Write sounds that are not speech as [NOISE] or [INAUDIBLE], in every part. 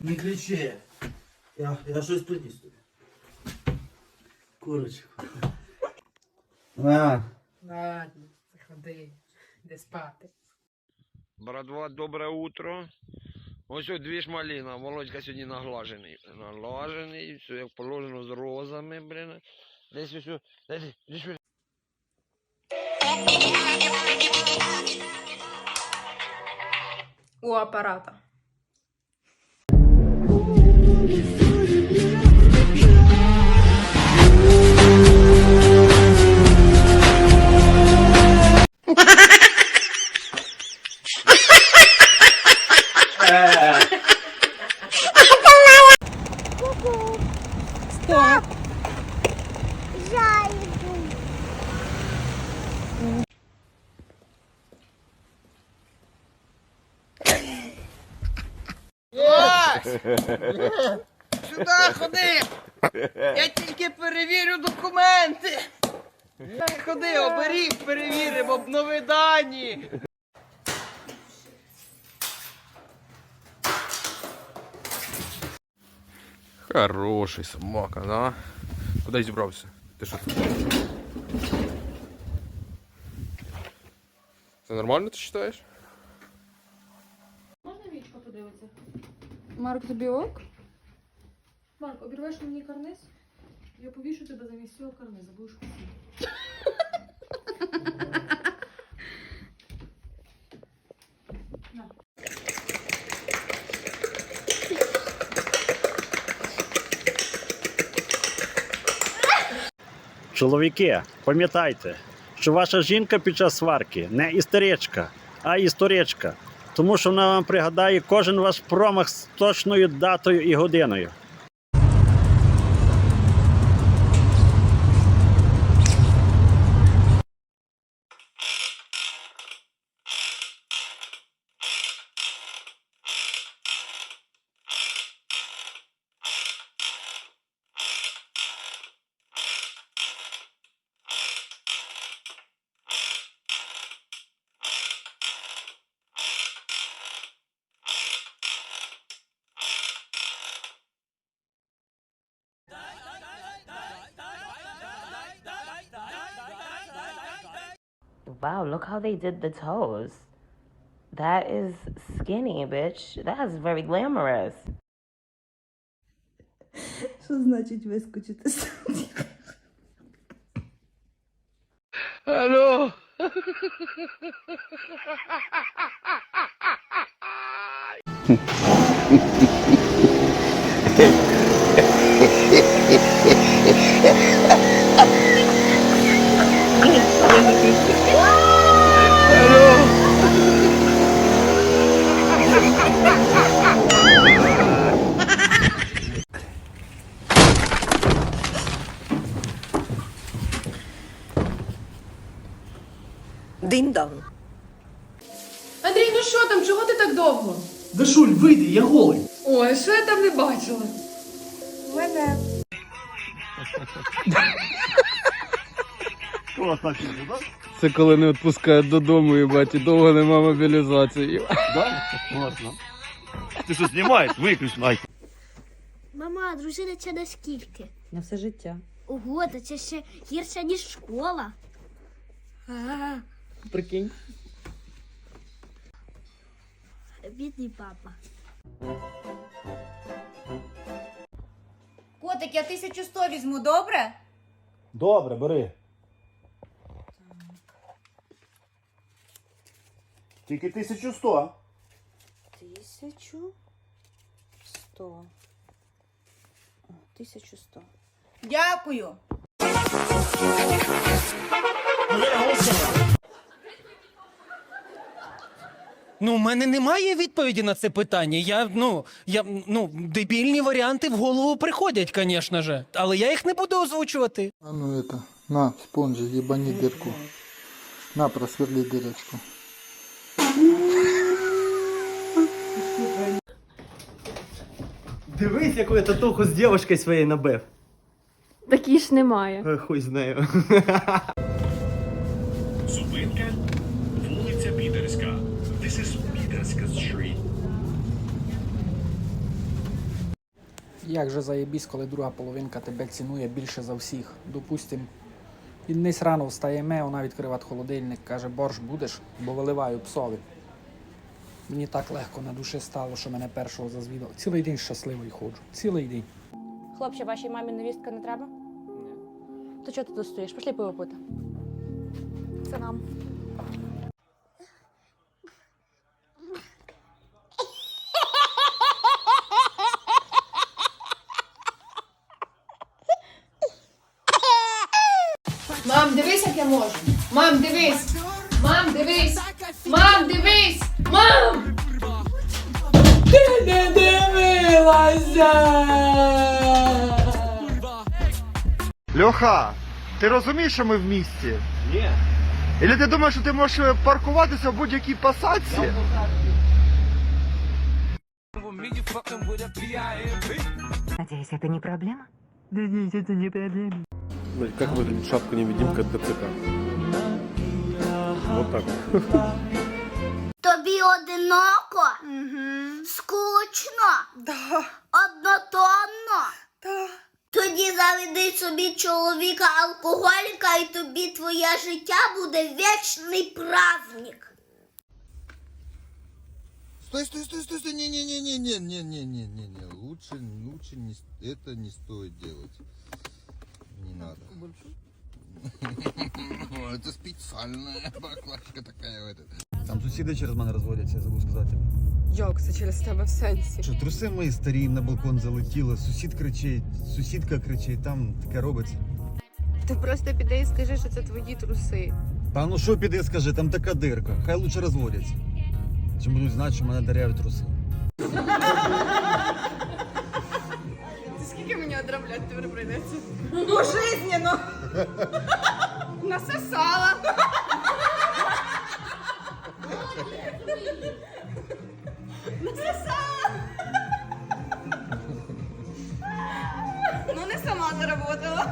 Не кричи. Я, я щось приніс тобі. Курочку. А, Ладно, заходи, де спати. Братва, добре утро. Ось от дві ж маліна. Володька сьогодні наглажений. Наглажений, все як положено з розами, блін. O aparato. É. [LAUGHS] Tá Stop. Сюди ходи! Я тільки перевірю документи. Ходи, оберіг, перевіримо, обнови дані. Хороший собака, да? Куди зібрався? Ти що? Це нормально ти вважаєш? Можна вічко подивитися? Марк, тобі ок? Марк, обірвеш мені карниз? Я повішу тебе замість цього карниза, будеш хотіти. Чоловіки, пам'ятайте, що ваша жінка під час сварки не істеричка, а історичка, тому що вона вам пригадає кожен ваш промах з точною датою і годиною. Wow, look how they did the toes. That is skinny, bitch. That is very glamorous. [LAUGHS] Що значить вискочити? Алло. [LAUGHS] Динь-дон. Андрій, ну що там? Чого ти так довго? Дашуль, вийди, я голий. Ой, що я там не бачила? Мене. Це коли не відпускають додому, і довго нема мобілізації. Да? Ти що знімаєш? Виключ найк. Мама, дружина це наскільки? На все життя. Ого, та це ще гірше, ніж школа. А, Прикинь. бідний папа. Котик, я 1100 візьму, добре? Добре, бери. Тільки 1100. Тисячу сто. Тисячу сто. Дякую. Ну, у мене немає відповіді на це питання. Я, ну, я, ну, дебільні варіанти в голову приходять, звісно же. Але я їх не буду озвучувати. А ну это, на, спонжи, ебани дырку. На, просверли дырочку. Дивись, яку я татуху з дівчинкою своєю набив. Такі ж немає. Хуй з нею. Зупинка. This is Підерська Street. Як же заєбісь, коли друга половинка тебе цінує більше за всіх. Допустим, він десь рано встаємо, вона відкриває холодильник, каже, борщ будеш, бо виливаю псові. Мені так легко на душі стало, що мене першого зазвідало. Цілий день щасливий ходжу. Цілий день. Хлопче, вашій мамі невістка не треба? Ні. То чого ти тут стоїш? Пішли пиво пити. Це нам. Я можу. Мам, дивись. Мам, дивись. Мам, дивись. Мам! Ти не дивилася! Льоха, ти розумієш, що ми в місті? Ні. Или ти думаєш, що ти можеш паркуватися в будь-якій посадці? Надеюсь, это не проблема? Блядь, как выглядит шапка-невидимка ДЦК? Вот так. [LAUGHS] Тобі одиноко? Скучно? Да, Однотонно? да. Тоді заведи собі чоловіка алкоголіка, і тобі твоє життя буде вічний праздник. Стой, стой, стой, стой, стой, не-не-не-не-не-не-не-не-не-не, лучше, лучше не, с- это не стоит делать. Не надо. Это специальная баклажка такая в этот. Там сусіди через мене розводяться, я забув сказати. Як це через тебе в сенсі? Що труси мої старі на балкон залетіли, сусід кричить, сусідка кричить, там таке робиться. Ти просто піди і скажи, що це твої труси. Та ну що піди, скажи, там така дирка, хай лучше розводяться. Чим будуть знати, що в мене дыряві труси. Скільки мені одравлять тепер прийдеться? Ну, жизненно. [LAUGHS] Насосала. Насосала. Ну не сама заработала.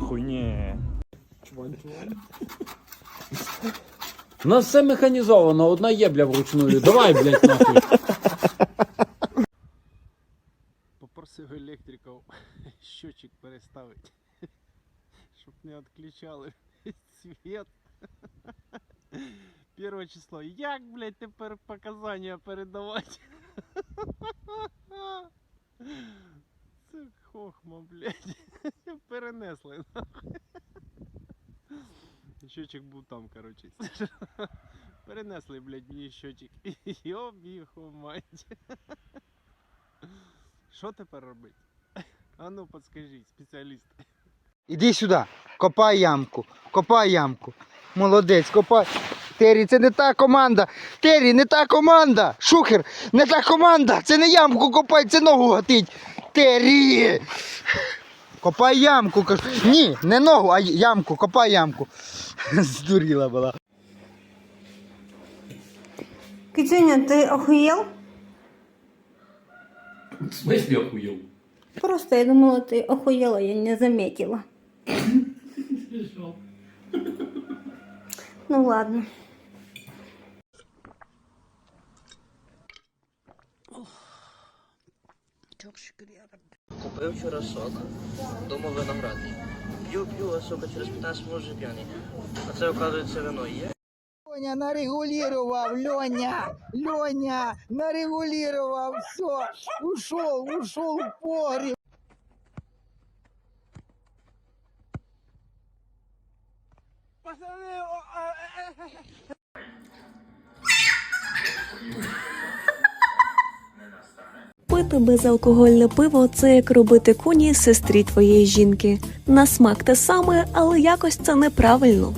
Йо нахуй, ні. У нас все механізовано, одна єбля вручную. Давай, блядь, нахуй. Попросив електриків щочик переставити, щоб не відключали світ. Перше число. Як, блядь, тепер показання передавати? Це хохма, блядь. Перенесли. Щочик був там, коротше. Перенесли, блядь, мені щочик. [LAUGHS] Йоб їху мать. Що тепер робити? А ну подскажіть, спеціаліст. Іди сюди, копай ямку, копай ямку. Молодець, копай. Террі, це не та команда. Террі, не та команда. Шухер, не та команда. Це не ямку копай, це ногу гатить. Террі. Копай ямку. кажу. Ні, не ногу, а ямку, копай ямку. [LAUGHS] Здуріла була. Китюня, ти охуєл? В смислі охуєв? Просто я думала, ти охуєла, я не заметила. Ну ладно. Купив вчора сок, дома виноградний. П'ю, п'ю, а сука, через 15 минут вже п'яний. А це, оказується, вино є. Льоня нарегулировал, Льоня, Льоня, нарегулировал, все, ушел, ушел в погреб. Пити безалкогольне пиво це як робити куні сестрі твоєї жінки. На смак те саме, але якось це неправильно.